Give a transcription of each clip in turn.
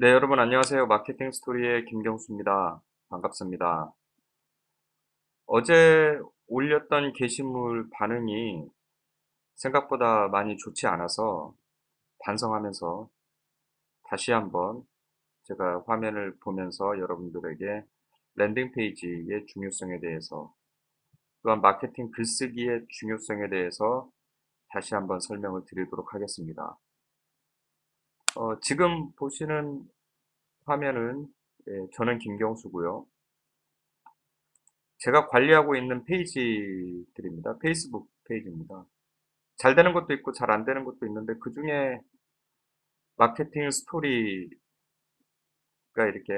네, 여러분 안녕하세요. 마케팅 스토리의 김경수입니다. 반갑습니다. 어제 올렸던 게시물 반응이 생각보다 많이 좋지 않아서 반성하면서 다시 한번 제가 화면을 보면서 여러분들에게 랜딩 페이지의 중요성에 대해서 또한 마케팅 글쓰기의 중요성에 대해서 다시 한번 설명을 드리도록 하겠습니다. 어, 지금 보시는 화면은 예, 저는 김경수고요. 제가 관리하고 있는 페이지들입니다. 페이스북 페이지입니다. 잘 되는 것도 있고 잘 안 되는 것도 있는데 그 중에 마케팅 스토리가 이렇게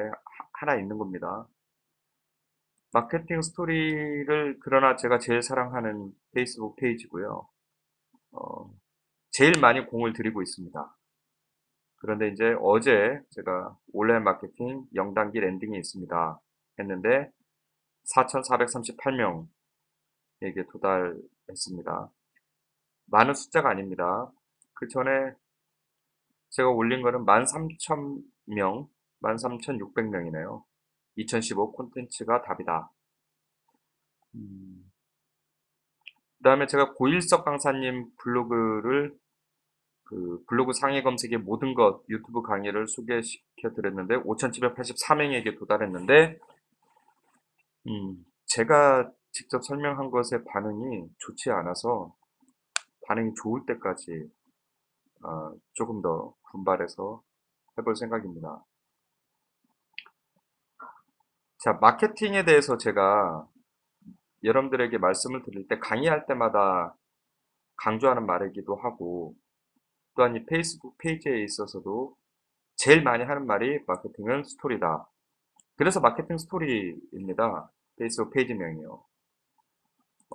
하나 있는 겁니다. 마케팅 스토리를 그러나 제가 제일 사랑하는 페이스북 페이지고요. 어, 제일 많이 공을 들이고 있습니다. 그런데 이제 어제 제가 온라인 마케팅 0단기 랜딩이 있습니다. 했는데 4,438명에게 도달했습니다. 많은 숫자가 아닙니다. 그 전에 제가 올린 거는 13,000명, 13,600명이네요. 2015 콘텐츠가 답이다. 음. 그 다음에 제가 고일석 강사님 블로그를 그 블로그 상위 검색의 모든 것 유튜브 강의를 소개시켜 드렸는데 5,784명에게 도달했는데 음, 제가 직접 설명한 것의 반응이 좋지 않아서 반응이 좋을 때까지 어, 조금 더 분발해서 해볼 생각입니다. 자, 마케팅에 대해서 제가 여러분들에게 말씀을 드릴 때 강의할 때마다 강조하는 말이기도 하고 또한 이 페이스북 페이지에 있어서도 제일 많이 하는 말이 마케팅은 스토리다. 그래서 마케팅 스토리입니다. 페이스북 페이지명이요.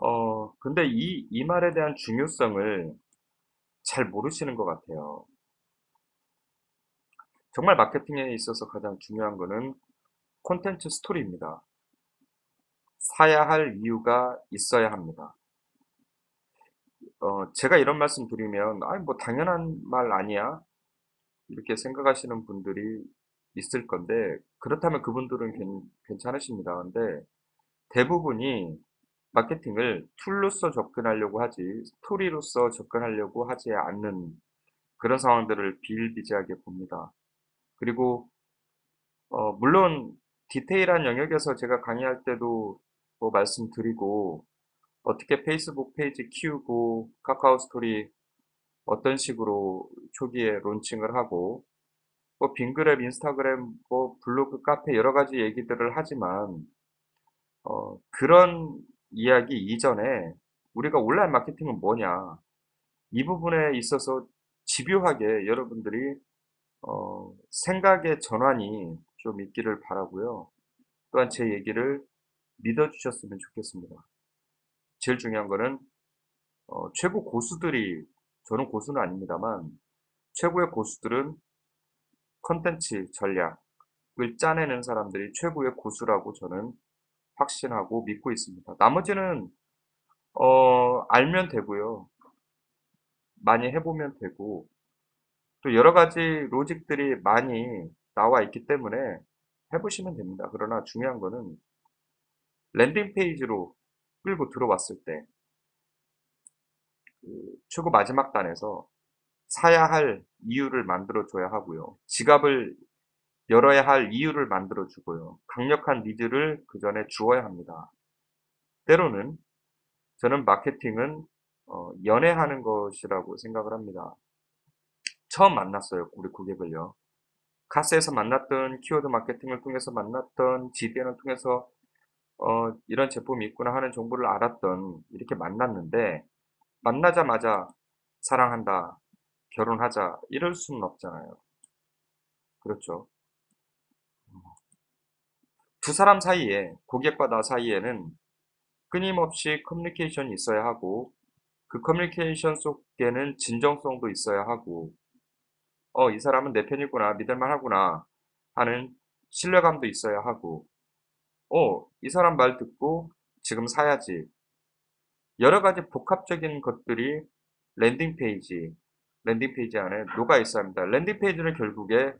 어, 근데 이, 이 말에 대한 중요성을 잘 모르시는 것 같아요. 정말 마케팅에 있어서 가장 중요한 것은 콘텐츠 스토리입니다. 사야 할 이유가 있어야 합니다. 어, 제가 이런 말씀 드리면, 아니, 뭐, 당연한 말 아니야? 이렇게 생각하시는 분들이 있을 건데, 그렇다면 그분들은 괜, 괜찮으십니다. 근데 대부분이 마케팅을 툴로서 접근하려고 하지, 스토리로서 접근하려고 하지 않는 그런 상황들을 비일비재하게 봅니다. 그리고, 어, 물론, 디테일한 영역에서 제가 강의할 때도 뭐 말씀드리고, 어떻게 페이스북 페이지 키우고 카카오 스토리 어떤 식으로 초기에 론칭을 하고 뭐 빙그랩, 인스타그램, 뭐 블로그, 카페 여러 가지 얘기들을 하지만 어, 그런 이야기 이전에 우리가 온라인 마케팅은 뭐냐 이 부분에 있어서 집요하게 여러분들이 어, 생각의 전환이 좀 있기를 바라고요. 또한 제 얘기를 믿어주셨으면 좋겠습니다. 제일 중요한 거는 어, 최고 고수들이 저는 고수는 아닙니다만 최고의 고수들은 컨텐츠 전략을 짜내는 사람들이 최고의 고수라고 저는 확신하고 믿고 있습니다. 나머지는 어, 알면 되고요. 많이 해보면 되고 또 여러 가지 로직들이 많이 나와 있기 때문에 해보시면 됩니다. 그러나 중요한 거는 랜딩 페이지로 끌고 들어왔을 때, 그 최고 마지막 단에서 사야 할 이유를 만들어줘야 하고요. 지갑을 열어야 할 이유를 만들어주고요. 강력한 니즈를 그 전에 주어야 합니다. 때로는 저는 마케팅은 어, 연애하는 것이라고 생각을 합니다. 처음 만났어요. 우리 고객을요. 카스에서 만났던 키워드 마케팅을 통해서 만났던 GDN을 통해서 어, 이런 제품이 있구나 하는 정보를 알았던 이렇게 만났는데 만나자마자 사랑한다, 결혼하자 이럴 수는 없잖아요. 그렇죠. 두 사람 사이에 고객과 나 사이에는 끊임없이 커뮤니케이션이 있어야 하고 그 커뮤니케이션 속에는 진정성도 있어야 하고 어, 이 사람은 내 편이구나, 믿을만 하구나 하는 신뢰감도 있어야 하고 어, 이 사람 말 듣고 지금 사야지. 여러 가지 복합적인 것들이 랜딩 페이지, 랜딩 페이지 안에 녹아 있어야 합니다. 랜딩 페이지는 결국에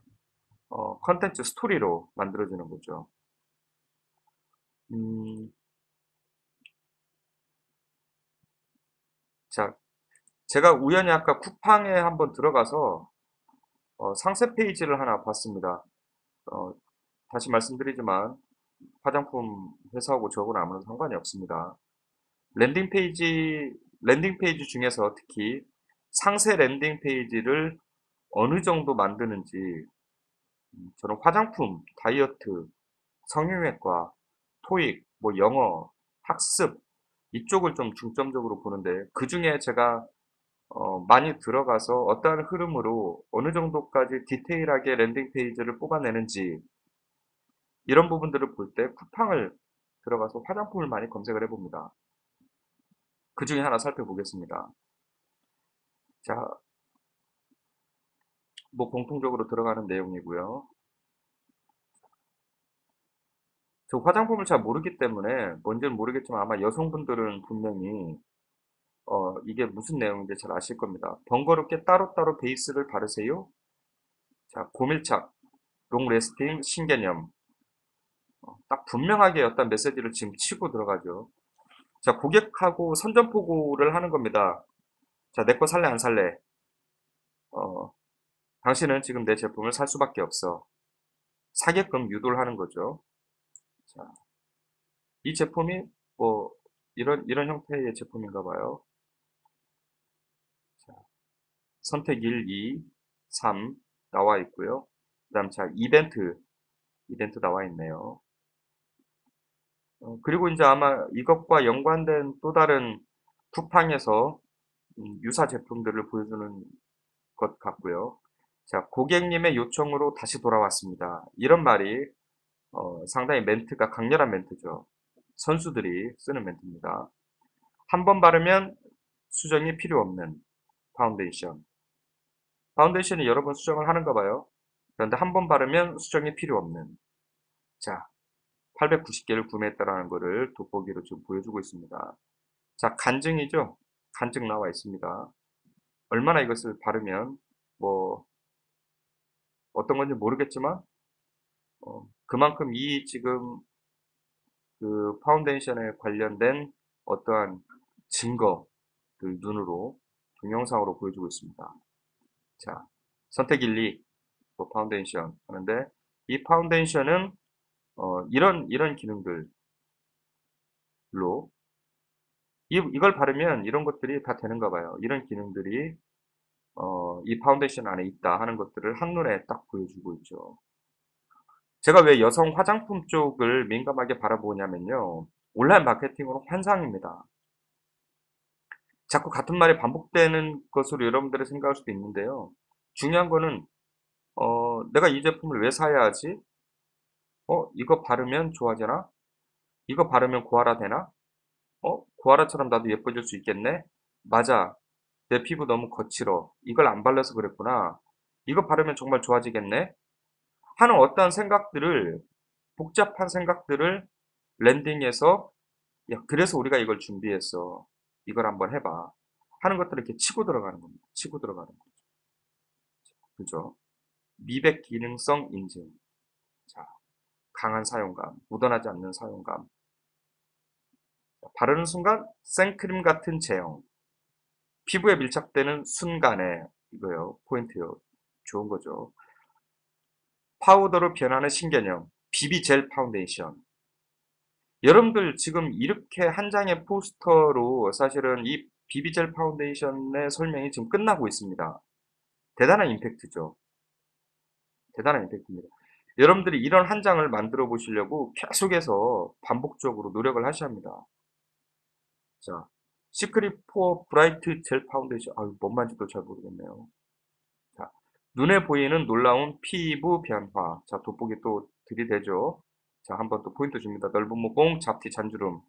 어, 컨텐츠 스토리로 만들어지는 거죠. 음, 자, 제가 우연히 아까 쿠팡에 한번 들어가서 어, 상세 페이지를 하나 봤습니다. 어, 다시 말씀드리지만 화장품 회사하고 저하고는 아무런 상관이 없습니다. 랜딩 페이지, 랜딩 페이지 중에서 특히 상세 랜딩 페이지를 어느 정도 만드는지 음, 저는 화장품, 다이어트, 성형외과, 토익, 뭐 영어, 학습 이쪽을 좀 중점적으로 보는데 그 중에 제가 어, 많이 들어가서 어떠한 흐름으로 어느 정도까지 디테일하게 랜딩 페이지를 뽑아내는지 이런 부분들을 볼 때 쿠팡을 들어가서 화장품을 많이 검색을 해봅니다. 그 중에 하나 살펴보겠습니다. 자, 뭐 공통적으로 들어가는 내용이고요. 저 화장품을 잘 모르기 때문에 뭔지는 모르겠지만 아마 여성분들은 분명히 어, 이게 무슨 내용인지 잘 아실 겁니다. 번거롭게 따로따로 베이스를 바르세요. 자, 고밀착, 롱레스팅, 신개념. 어, 딱 분명하게 어떤 메시지를 지금 치고 들어가죠. 자, 고객하고 선전포고를 하는 겁니다. 자, 내 거 살래 안 살래? 어, 당신은 지금 내 제품을 살 수밖에 없어. 사게끔 유도를 하는 거죠. 자, 이 제품이 뭐 이런 이런 형태의 제품인가 봐요. 자, 선택 1, 2, 3 나와 있고요. 그 다음 자 이벤트 이벤트 나와 있네요. 어, 그리고 이제 아마 이것과 연관된 또 다른 쿠팡에서 음, 유사 제품들을 보여주는 것 같고요. 자, 고객님의 요청으로 다시 돌아왔습니다. 이런 말이 어, 상당히 멘트가 강렬한 멘트죠. 선수들이 쓰는 멘트입니다. 한 번 바르면 수정이 필요 없는 파운데이션. 파운데이션이 여러 번 수정을 하는가 봐요. 그런데 한 번 바르면 수정이 필요 없는. 자, 890개를 구매했다라는 것을 돋보기로 지금 보여주고 있습니다. 자, 간증이죠? 간증 나와 있습니다. 얼마나 이것을 바르면 뭐 어떤 건지 모르겠지만 어, 그만큼 이 지금 그 파운데이션에 관련된 어떠한 증거를 눈으로 동영상으로 보여주고 있습니다. 자, 선택 1, 2, 뭐 파운데이션 하는데 이 파운데이션은 어, 이런 이런 기능들로 이, 이걸 바르면 이런 것들이 다 되는가 봐요. 이런 기능들이 어, 이 파운데이션 안에 있다 하는 것들을 한눈에 딱 보여주고 있죠. 제가 왜 여성 화장품 쪽을 민감하게 바라보냐면요. 온라인 마케팅으로 환상입니다. 자꾸 같은 말이 반복되는 것으로 여러분들이 생각할 수도 있는데요. 중요한 거는 어, 내가 이 제품을 왜 사야 하지? 어, 이거 바르면 좋아지나? 이거 바르면 고하라 되나? 어, 고하라처럼 나도 예뻐질 수 있겠네? 맞아. 내 피부 너무 거칠어. 이걸 안 발라서 그랬구나. 이거 바르면 정말 좋아지겠네? 하는 어떠한 생각들을, 복잡한 생각들을 랜딩해서, 야, 그래서 우리가 이걸 준비했어. 이걸 한번 해봐. 하는 것들을 이렇게 치고 들어가는 겁니다. 치고 들어가는 거죠. 그죠? 미백 기능성 인증. 자, 강한 사용감, 묻어나지 않는 사용감. 바르는 순간 생크림 같은 제형. 피부에 밀착되는 순간에 이거요 포인트요. 좋은 거죠. 파우더로 변하는 신개념 비비 젤 파운데이션. 여러분들 지금 이렇게 한 장의 포스터로 사실은 이 비비 젤 파운데이션의 설명이 지금 끝나고 있습니다. 대단한 임팩트죠. 대단한 임팩트입니다 여러분들이 이런 한 장을 만들어 보시려고 계속해서 반복적으로 노력을 하셔야 합니다 자, 시크릿 포어 브라이트 젤 파운데이션. 아유, 뭔 말인지도 잘 모르겠네요. 자, 눈에 보이는 놀라운 피부 변화. 자, 돋보기 또 들이대죠. 자, 한번 또 포인트 줍니다. 넓은 모공, 잡티, 잔주름.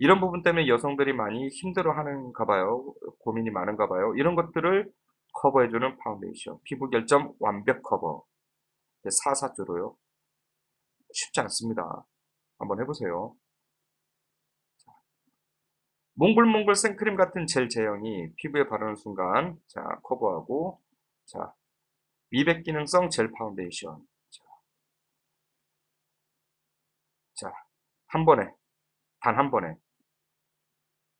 이런 부분 때문에 여성들이 많이 힘들어 하는가 봐요. 고민이 많은가 봐요. 이런 것들을 커버해주는 파운데이션. 피부 결점 완벽 커버. 4사조로요? 쉽지 않습니다. 한번 해보세요. 몽글몽글 생크림 같은 젤 제형이 피부에 바르는 순간 자 커버하고 자 미백 기능성 젤 파운데이션. 자 한 번에 단 한 번에.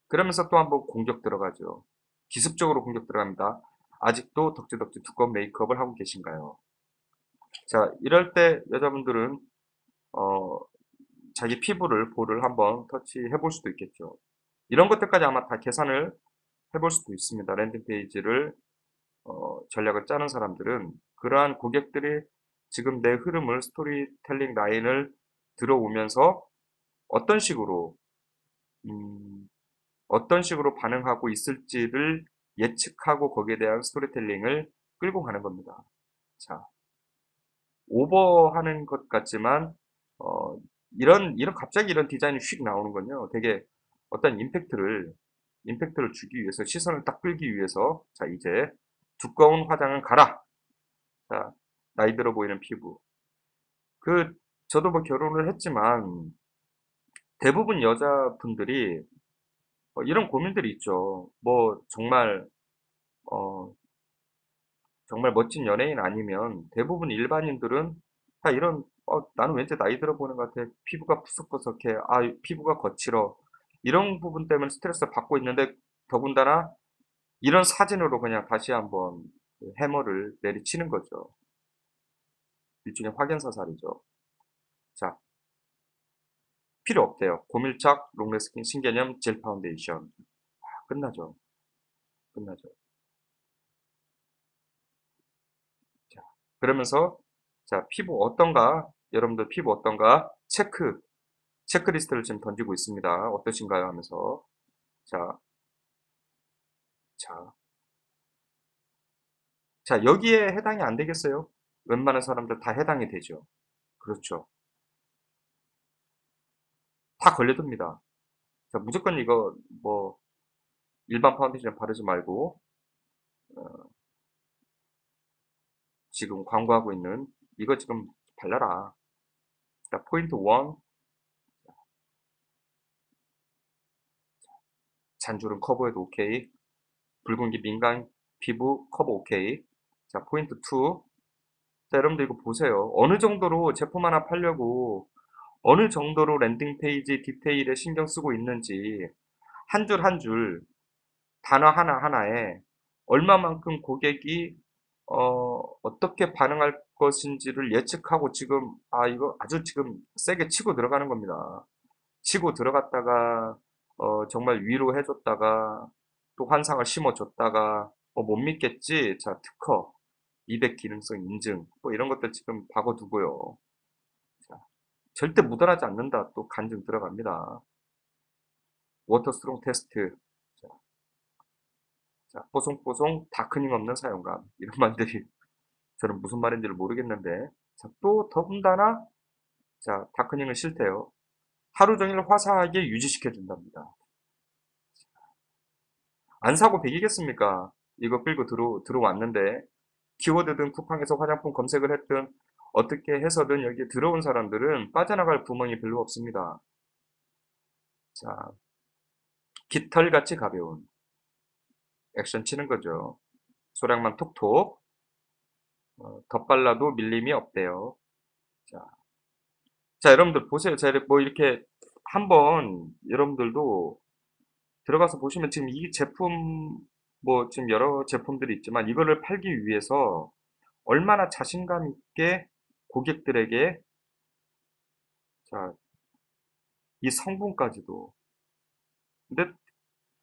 그러면서 또 한 번 공격 들어가죠. 기습적으로 공격 들어갑니다. 아직도 덕지덕지 두꺼운 메이크업을 하고 계신가요? 자, 이럴 때 여자분들은 어, 자기 피부를 볼을 한번 터치해 볼 수도 있겠죠. 이런 것들까지 아마 다 계산을 해볼 수도 있습니다. 랜딩 페이지를 어, 전략을 짜는 사람들은 그러한 고객들이 지금 내 흐름을 스토리텔링 라인을 들어오면서 어떤 식으로 음, 어떤 식으로 반응하고 있을지를 예측하고 거기에 대한 스토리텔링을 끌고 가는 겁니다. 자, 오버하는 것 같지만 어, 이런 이런 갑자기 이런 디자인이 휙 나오는 건요. 되게 어떤 임팩트를 임팩트를 주기 위해서 시선을 딱 끌기 위해서 자 이제 두꺼운 화장은 가라. 자 나이 들어 보이는 피부. 그 저도 뭐 결혼을 했지만 대부분 여자분들이 어, 이런 고민들이 있죠. 뭐 정말 어 정말 멋진 연예인 아니면 대부분 일반인들은 다 이런 어 나는 왠지 나이 들어 보는 것 같아. 피부가 푸석푸석해. 아 피부가 거칠어. 이런 부분 때문에 스트레스를 받고 있는데 더군다나 이런 사진으로 그냥 다시 한번 그 해머를 내리치는 거죠. 일종의 확연사살이죠. 자, 필요 없대요. 고밀착 롱레스킨 신개념 젤 파운데이션. 아, 끝나죠. 끝나죠. 자, 그러면서 자 피부 어떤가 여러분들 피부 어떤가 체크 체크리스트를 지금 던지고 있습니다. 어떠신가요? 하면서 자, 자, 자 여기에 해당이 안 되겠어요? 웬만한 사람들 다 해당이 되죠. 그렇죠. 다 걸려듭니다. 자, 무조건 이거 뭐 일반 파운데이션 바르지 말고 어, 지금 광고하고 있는 이거 지금 발라라. 자, 포인트 1 잔주름 커버해도 오케이. 붉은기 민감 피부 커버 오케이. 자, 포인트 2. 자, 여러분들 이거 보세요. 어느 정도로 제품 하나 팔려고 어느 정도로 랜딩 페이지 디테일에 신경 쓰고 있는지 한 줄 한줄 단어 하나하나에 얼마만큼 고객이 어, 어떻게 반응할 것인지를 예측하고 지금 아 이거 아주 지금 세게 치고 들어가는 겁니다. 치고 들어갔다가 어, 정말 위로해줬다가 또 환상을 심어줬다가 어, 못 믿겠지? 자 특허 200 기능성 인증 뭐 이런 것들 지금 박아두고요. 자, 절대 묻어나지 않는다 또 간증 들어갑니다. 워터스트롱 테스트 자, 자, 뽀송뽀송 다크닝 없는 사용감 이런 말들이 저는 무슨 말인지를 모르겠는데 자, 또 더군다나 자 다크닝은 싫대요. 하루 종일 화사하게 유지시켜 준답니다. 안 사고 백이겠습니까? 이거 끌고 들어, 들어왔는데 키워드든 쿠팡에서 화장품 검색을 했든 어떻게 해서든 여기에 들어온 사람들은 빠져나갈 구멍이 별로 없습니다. 자, 깃털같이 가벼운 액션 치는 거죠. 소량만 톡톡 어, 덧발라도 밀림이 없대요. 자, 자 여러분들 보세요. 제가 뭐 이렇게 한번 여러분들도 들어가서 보시면 지금 이 제품 뭐 지금 여러 제품들이 있지만 이거를 팔기 위해서 얼마나 자신감 있게 고객들에게 자, 이 성분까지도 근데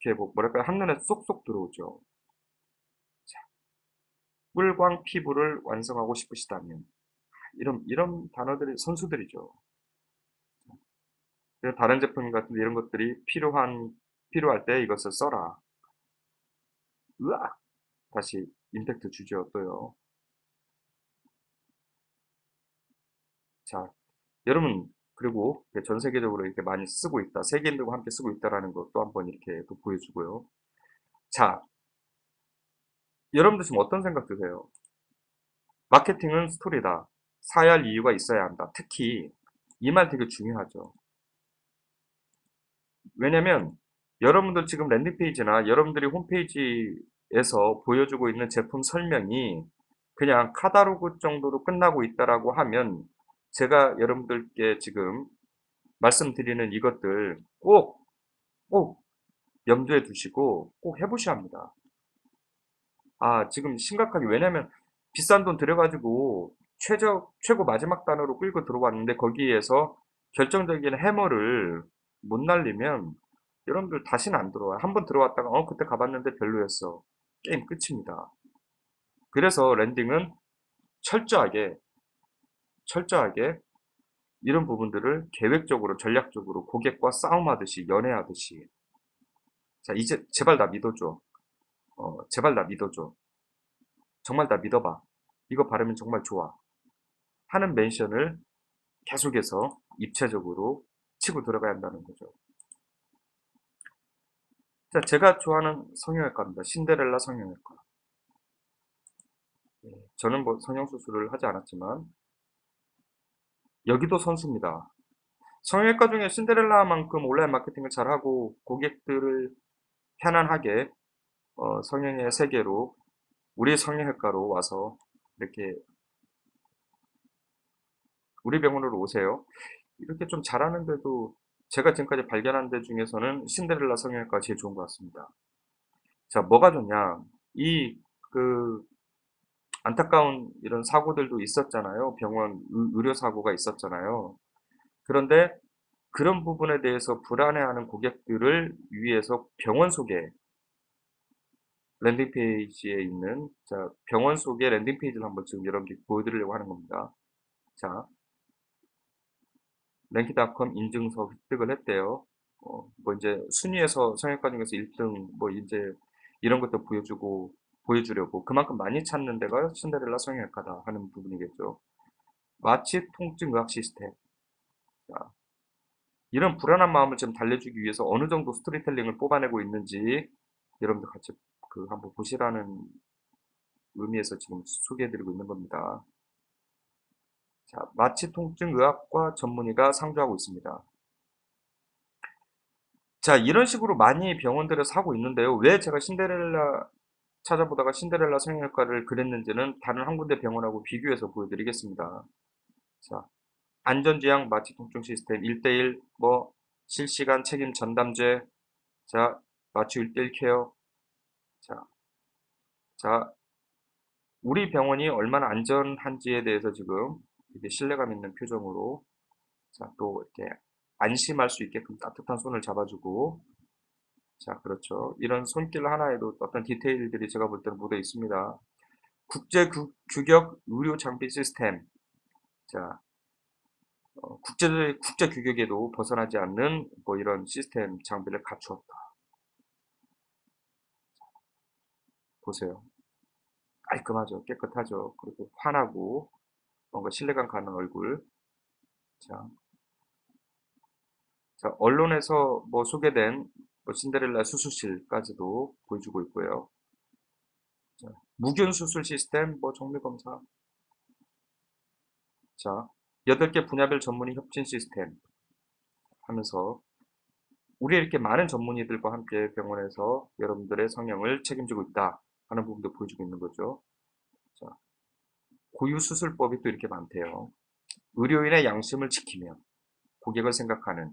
이렇게 뭐 뭐랄까 한눈에 쏙쏙 들어오죠. 자, 꿀광 피부를 완성하고 싶으시다면 이런 이런 단어들이 선수들이죠. 다른 제품 같은 이런 것들이 필요한 필요할 때 이것을 써라. 으악! 다시 임팩트 주죠, 또요. 자, 여러분, 그리고 전 세계적으로 이렇게 많이 쓰고 있다. 세계인들과 함께 쓰고 있다라는 것도 한번 이렇게 또 보여주고요. 자, 여러분들 지금 어떤 생각 드세요? 마케팅은 스토리다. 사야 할 이유가 있어야 한다. 특히 이 말 되게 중요하죠. 왜냐면 여러분들 지금 랜딩페이지나 여러분들이 홈페이지에서 보여주고 있는 제품 설명이 그냥 카다로그 정도로 끝나고 있다라고 하면 제가 여러분들께 지금 말씀드리는 이것들 꼭, 꼭 염두에 두시고 꼭 해보셔야 합니다. 아, 지금 심각하게, 왜냐면 비싼 돈 들여가지고 최저, 최고 마지막 단어로 끌고 들어왔는데 거기에서 결정적인 해머를 못 날리면 여러분들 다시는 안 들어와요. 한 번 들어왔다가 어 그때 가봤는데 별로였어. 게임 끝입니다. 그래서 랜딩은 철저하게 철저하게 이런 부분들을 계획적으로 전략적으로 고객과 싸움하듯이 연애하듯이 자 이제 제발 나 믿어줘. 어, 제발 나 믿어줘. 정말 나 믿어봐. 이거 바르면 정말 좋아. 하는 멘션을 계속해서 입체적으로 치고 들어가야 한다는 거죠. 자, 제가 좋아하는 성형외과입니다. 신데렐라 성형외과. 예, 저는 뭐 성형수술을 하지 않았지만 여기도 선수입니다. 성형외과 중에 신데렐라만큼 온라인 마케팅을 잘하고 고객들을 편안하게 어, 성형의 세계로 우리 성형외과로 와서 이렇게 우리 병원으로 오세요. 이렇게 좀 잘하는데도 제가 지금까지 발견한 데 중에서는 신데렐라 성형외과가 제일 좋은 것 같습니다. 자, 뭐가 좋냐? 이, 그, 안타까운 이런 사고들도 있었잖아요. 병원 의료 사고가 있었잖아요. 그런데 그런 부분에 대해서 불안해하는 고객들을 위해서 병원 속에 랜딩 페이지에 있는 자 병원 속에 랜딩 페이지를 한번 지금 여러분께 보여드리려고 하는 겁니다. 자 랭키닷컴 인증서 획득을 했대요. 어, 뭐 이제 순위에서 성형외과 중에서 1등 뭐 이제 이런 것도 보여주고 보여주려고 그만큼 많이 찾는 데가 신데렐라 성형외과다 하는 부분이겠죠. 마취 통증 의학 시스템. 자, 이런 불안한 마음을 좀 달래주기 위해서 어느 정도 스토리텔링을 뽑아내고 있는지 여러분들 같이 그 한번 보시라는 의미에서 지금 소개해드리고 있는 겁니다. 자, 마취 통증 의학과 전문의가 상주하고 있습니다. 자, 이런 식으로 많이 병원들에서 하고 있는데요. 왜 제가 신데렐라 찾아보다가 신데렐라 성형외과를 그랬는지는 다른 한 군데 병원하고 비교해서 보여드리겠습니다. 자, 안전지향 마취 통증 시스템 1대1 뭐 실시간 책임 전담제 자, 마취 1대1 케어 자, 자, 우리 병원이 얼마나 안전한지에 대해서 지금 이렇게 신뢰감 있는 표정으로 자, 또 이렇게 안심할 수 있게끔 따뜻한 손을 잡아주고 자, 그렇죠. 이런 손길 하나에도 어떤 디테일들이 제가 볼 때는 묻어 있습니다. 국제 규격 의료 장비 시스템. 자, 어, 국제, 국제 규격에도 벗어나지 않는 뭐 이런 시스템 장비를 갖추었다. 보세요. 깔끔하죠. 깨끗하죠. 그리고 환하고 뭔가 신뢰감 가는 얼굴. 자, 자 언론에서 뭐 소개된 뭐 신데렐라 수술실까지도 보여주고 있고요. 자, 무균 수술 시스템, 뭐 정밀 검사. 자, 8개 분야별 전문의 협진 시스템 하면서 우리 이렇게 많은 전문의들과 함께 병원에서 여러분들의 성형을 책임지고 있다 하는 부분도 보여주고 있는 거죠. 자, 고유 수술법이 또 이렇게 많대요. 의료인의 양심을 지키며 고객을 생각하는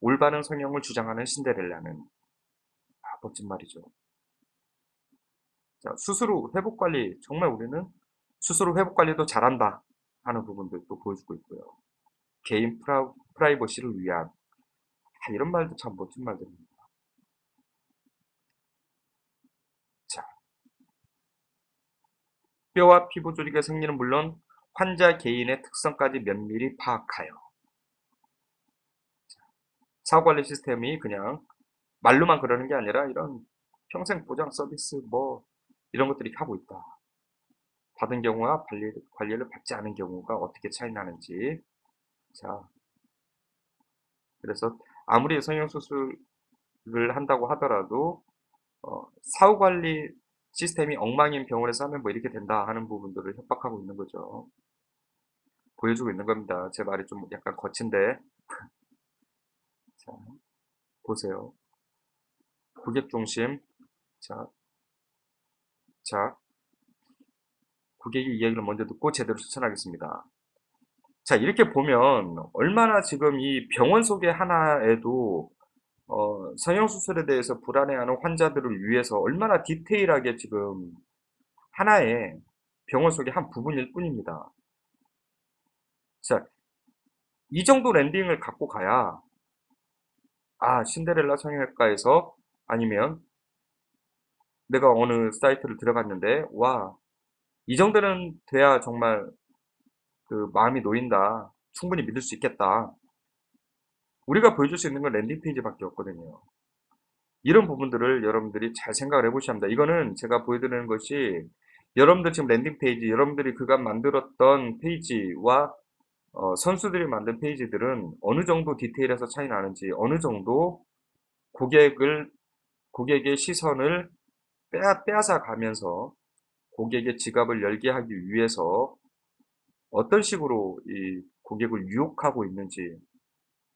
올바른 성형을 주장하는 신데렐라는 아, 멋진 말이죠. 자, 후 회복 관리 정말 우리는 후 회복 관리도 잘한다 하는 부분들도 보여주고 있고요. 개인 프라, 프라이버시를 위한 아, 이런 말도 참 멋진 말들입니다. 뼈와 피부 조직의 생리는 물론 환자 개인의 특성까지 면밀히 파악하여 사후관리 시스템이 그냥 말로만 그러는 게 아니라 이런 평생 보장 서비스 뭐 이런 것들이 하고 있다. 받은 경우와 관리, 관리를 받지 않은 경우가 어떻게 차이 나는지 자 그래서 아무리 성형수술을 한다고 하더라도 어, 사후관리 시스템이 엉망인 병원에서 하면 뭐 이렇게 된다 하는 부분들을 협박하고 있는 거죠. 보여주고 있는 겁니다. 제 말이 좀 약간 거친데. 자, 보세요. 고객 중심. 자, 자, 고객의 이야기를 먼저 듣고 제대로 추천하겠습니다. 자, 이렇게 보면 얼마나 지금 이 병원 소개 하나에도 어, 성형수술에 대해서 불안해하는 환자들을 위해서 얼마나 디테일하게 지금 하나의 병원 소개 한 부분일 뿐입니다. 자, 이 정도 랜딩을 갖고 가야 아, 신데렐라 성형외과에서 아니면 내가 어느 사이트를 들어갔는데 와, 이 정도는 돼야 정말 그 마음이 놓인다. 충분히 믿을 수 있겠다. 우리가 보여줄 수 있는 건 랜딩 페이지밖에 없거든요. 이런 부분들을 여러분들이 잘 생각을 해보셔야 합니다. 이거는 제가 보여드리는 것이 여러분들 지금 랜딩 페이지, 여러분들이 그간 만들었던 페이지와 어, 선수들이 만든 페이지들은 어느 정도 디테일에서 차이 나는지, 어느 정도 고객을, 고객의 시선을 빼앗, 빼앗아 가면서 고객의 지갑을 열게 하기 위해서 어떤 식으로 이 고객을 유혹하고 있는지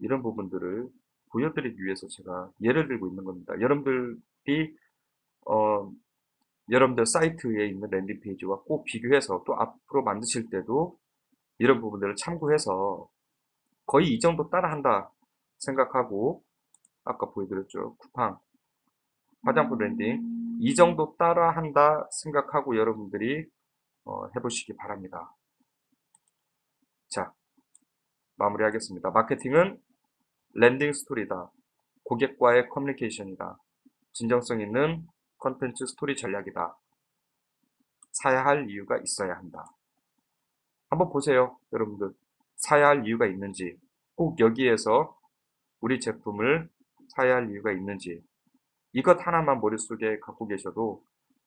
이런 부분들을 보여드리기 위해서 제가 예를 들고 있는 겁니다. 여러분들이 어, 여러분들 사이트에 있는 랜딩 페이지와 꼭 비교해서 또 앞으로 만드실 때도 이런 부분들을 참고해서 거의 이 정도 따라한다 생각하고 아까 보여드렸죠. 쿠팡 화장품 랜딩 이 정도 따라한다 생각하고 여러분들이 어, 해보시기 바랍니다. 자 마무리하겠습니다. 마케팅은 랜딩 스토리다. 고객과의 커뮤니케이션이다. 진정성 있는 컨텐츠 스토리 전략이다. 사야 할 이유가 있어야 한다. 한번 보세요. 여러분들. 사야 할 이유가 있는지, 꼭 여기에서 우리 제품을 사야 할 이유가 있는지, 이것 하나만 머릿속에 갖고 계셔도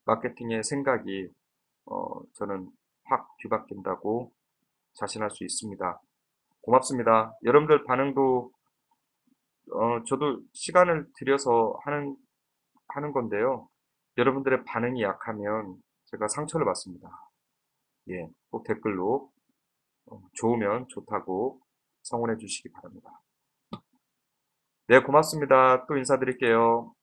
마케팅의 생각이 어, 저는 확 뒤바뀐다고 자신할 수 있습니다. 고맙습니다. 여러분들 반응도 어, 저도 시간을 들여서 하는 하는 건데요. 여러분들의 반응이 약하면 제가 상처를 받습니다. 예, 꼭 댓글로 어, 좋으면 좋다고 성원해 주시기 바랍니다. 네, 고맙습니다. 또 인사드릴게요.